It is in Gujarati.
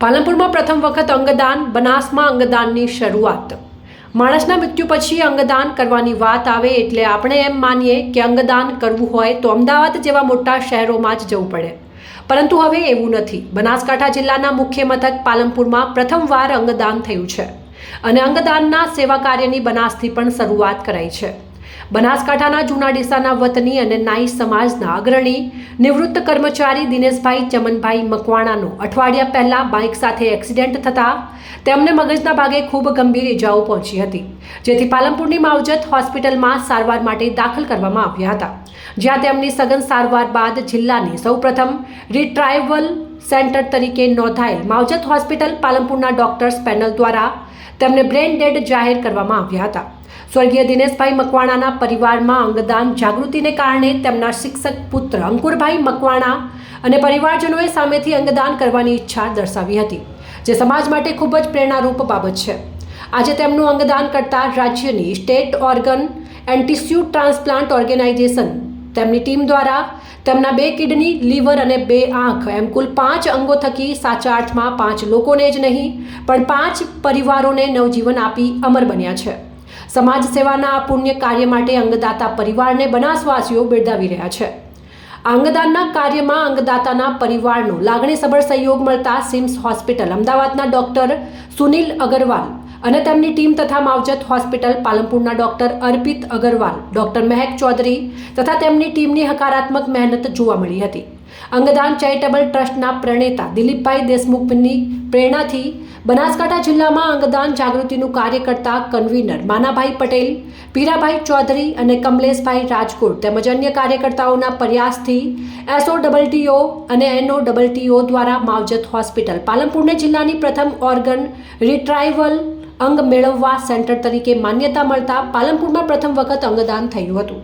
પાલનપુરમાં પ્રથમ વખત અંગદાન, બનાસમાં અંગદાનની શરૂઆત. માણસના મૃત્યુ પછી અંગદાન કરવાની વાત આવે એટલે આપણે એમ માનીએ કે અંગદાન કરવું હોય તો અમદાવાદ જેવા મોટા શહેરોમાં જ જવું પડે. પરંતુ હવે એવું નથી. બનાસકાંઠા જિલ્લાના મુખ્ય મથક પાલનપુરમાં પ્રથમવાર અંગદાન થયું છે. અને અંગદાનના સેવા કાર્યની બનાસથી પણ શરૂઆત કરાઈ છે. બનાસકાંઠાના જૂના ડીસાના વતની અને નાઈ સમાજના અગ્રણી નિવૃત્ત કર્મચારી દિનેશભાઈ ચમનભાઈ મકવાણાનો અઠવાડિયા પહેલા બાઇક સાથે એક્સિડન્ટ થતા તેમને મગજના ભાગે ખૂબ ગંભીર ઇજાઓ પહોંચી હતી, જેથી પાલનપુરની માવજત હોસ્પિટલમાં સારવાર માટે દાખલ કરવામાં આવ્યા હતા. જ્યાં તેમની સઘન સારવાર બાદ જિલ્લાની સૌપ્રથમ રિટ્રાઇવલ સેન્ટર તરીકે નોંધાયેલ માવજત હોસ્પિટલ પાલનપુરના ડોક્ટર્સ પેનલ દ્વારા તેમને બ્રેન ડેડ જાહેર કરવામાં આવ્યા હતા. સ્વર્ગીય દિનેશભાઈ મકવાણાના પરિવારમાં અંગદાન જાગૃતિને કારણે તેમના શિક્ષક પુત્ર અંકુરભાઈ મકવાણા અને પરિવારજનોએ સામેથી અંગદાન કરવાની ઈચ્છા દર્શાવી હતી, જે સમાજ માટે ખૂબ જ પ્રેરણારૂપ બાબત છે. આજે તેમનું અંગદાન કરતા રાજ્યની state organ and transplant organisation તેમની ટીમ દ્વારા તેમના બે કિડની, લીવર અને બે આંખ એમ કુલ પાંચ અંગો થકી સાચા અર્થમાં પાંચ લોકોને જ નહીં, પણ પાંચ પરિવારોને નવજીવન આપી અમર બન્યા છે. સમાજ સેવાના આ પુણ્ય કાર્ય માટે અંગદાતા પરિવારને બનાસવાસીઓ બિરદાવી રહ્યા છે. અંગદાનના કાર્યમાં અંગદાતાના પરિવારનો લાગણીસભર સહયોગ મળતા સિમ્સ હોસ્પિટલ, અમદાવાદના ડોક્ટર સુનિલ અગરવાલ અને તેમની ટીમ તથા માવજત હોસ્પિટલ, પાલનપુરના ડોક્ટર અર્પિત અગરવાલ, ડોક્ટર મહેક ચૌધરી તથા તેમની ટીમની હકારાત્મક મહેનત જોવા મળી હતી. અંગદાન ચેરિટેબલ ટ્રસ્ટના પ્રણેતા દિલીપભાઈ દેશમુખની પ્રેરણાથી બનાસકાંઠા જિલ્લામાં અંગદાન જાગૃતિનું કાર્ય કરતા કન્વીનર માનાભાઈ પટેલ, પીરાભાઈ ચૌધરી અને કમલેશભાઈ રાજકોટ તેમજ અન્ય કાર્યકર્તાઓના પ્રયાસથી એસઓ ડબલ ટીઓ અને એનઓ ડબલ ટીઓ દ્વારા માવજત હોસ્પિટલ પાલનપુરને જિલ્લાની પ્રથમ ઓર્ગન રિટ્રાઇવલ અંગ મેળવવા સેન્ટર તરીકે માન્યતા મળતા પાલનપુરમાં પ્રથમ વખત અંગદાન થયું હતું.